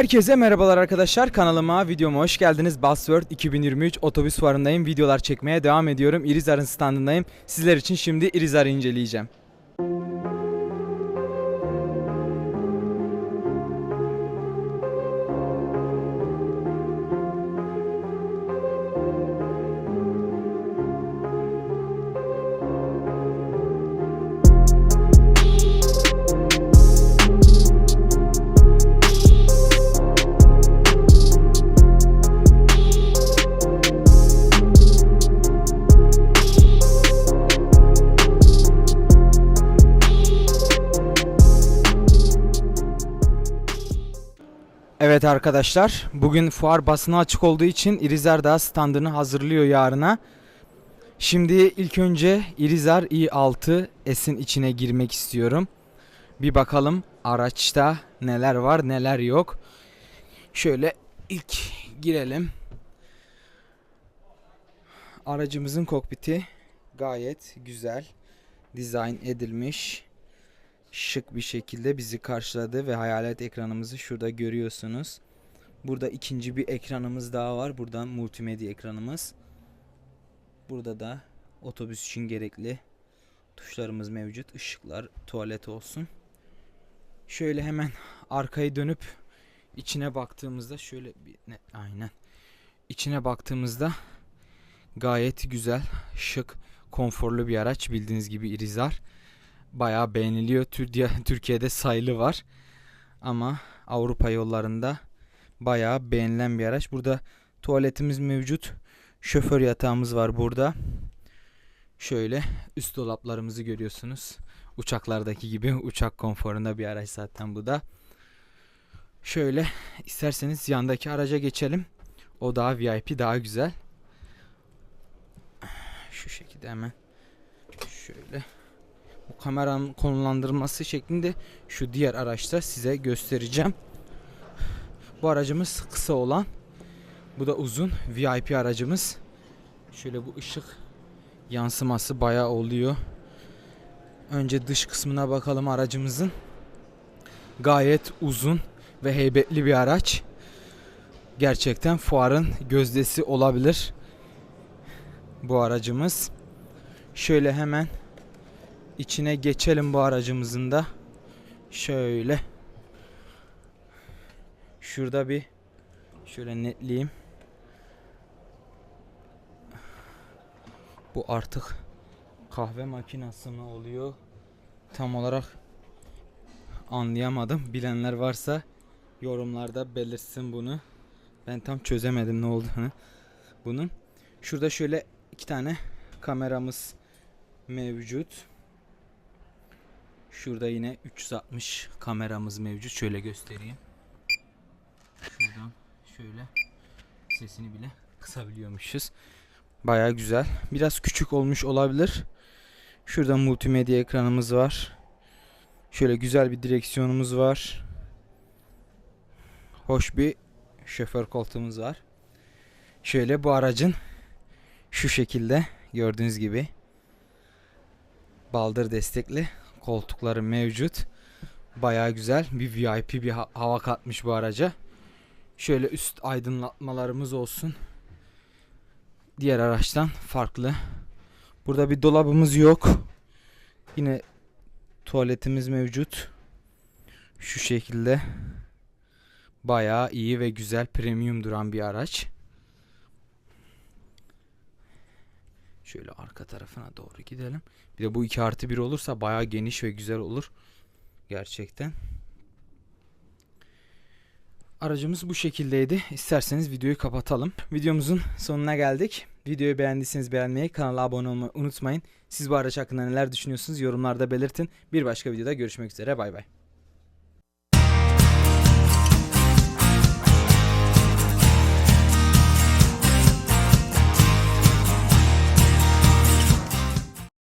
Herkese merhabalar arkadaşlar. Kanalıma, videoma hoş geldiniz. Buzzword 2023 otobüs fuarındayım. Videolar çekmeye devam ediyorum. Irizar'ın standındayım. Sizler için şimdi Irizar'ı inceleyeceğim. Evet arkadaşlar, bugün fuar basına açık olduğu için Irizar daha standını hazırlıyor yarına. Şimdi ilk önce Irizar i6 S'in içine girmek istiyorum. Bir bakalım araçta neler var neler yok. Şöyle ilk girelim. Aracımızın kokpiti gayet güzel dizayn edilmiş şık bir şekilde bizi karşıladı ve hayalet ekranımızı şurada görüyorsunuz. Burada ikinci bir ekranımız daha var. Buradan multimedya ekranımız. Burada da otobüs için gerekli tuşlarımız mevcut. Işıklar, tuvalet olsun. Şöyle hemen arkayı dönüp içine baktığımızda şöyle bir ne aynen. İçine baktığımızda gayet güzel, şık, konforlu bir araç. Bildiğiniz gibi Irizar bayağı beğeniliyor. Türkiye, Türkiye'de sayılı var. Ama Avrupa yollarında bayağı beğenilen bir araç. Burada tuvaletimiz mevcut. Şoför yatağımız var burada. Şöyle üst dolaplarımızı görüyorsunuz. Uçaklardaki gibi uçak konforunda bir araç zaten bu da. Şöyle isterseniz yandaki araca geçelim. O daha VIP daha güzel. Şu şekilde hemen şöyle bu kameranın konumlandırılması şeklinde şu diğer araçta size göstereceğim. Bu aracımız kısa olan. Bu da uzun VIP aracımız. Şöyle bu ışık yansıması bayağı oluyor. Önce dış kısmına bakalım aracımızın. Gayet uzun ve heybetli bir araç. Gerçekten fuarın gözdesi olabilir. Bu aracımız. Şöyle hemen içine geçelim bu aracımızın da. Şöyle. Şurada bir şöyle netleyeyim. Bu artık kahve makinesi mi oluyor? Tam olarak anlayamadım. Bilenler varsa yorumlarda belirtsin bunu. Ben tam çözemedim ne olduğunu bunun. Şurada şöyle iki tane kameramız mevcut. Şurada yine 360 kameramız mevcut. Şöyle göstereyim. Şuradan şöyle sesini bile kısabiliyormuşuz. Baya güzel. Biraz küçük olmuş olabilir. Şurada multimedya ekranımız var. Şöyle güzel bir direksiyonumuz var. Hoş bir şoför koltuğumuz var. Şöyle bu aracın şu şekilde gördüğünüz gibi baldır destekli koltukları mevcut. Baya güzel bir VIP bir ha- hava katmış bu araca. Şöyle üst aydınlatmalarımız olsun. Diğer araçtan farklı. Burada bir dolabımız yok. Yine tuvaletimiz mevcut. Şu şekilde. Bayağı iyi ve güzel premium duran bir araç. Şöyle arka tarafına doğru gidelim. Bir de bu 2 artı 1 olursa bayağı geniş ve güzel olur. Gerçekten. Aracımız bu şekildeydi. İsterseniz videoyu kapatalım. Videomuzun sonuna geldik. Videoyu beğendiyseniz beğenmeyi, kanala abone olmayı unutmayın. Siz bu araç hakkında neler düşünüyorsunuz yorumlarda belirtin. Bir başka videoda görüşmek üzere. Bay bay.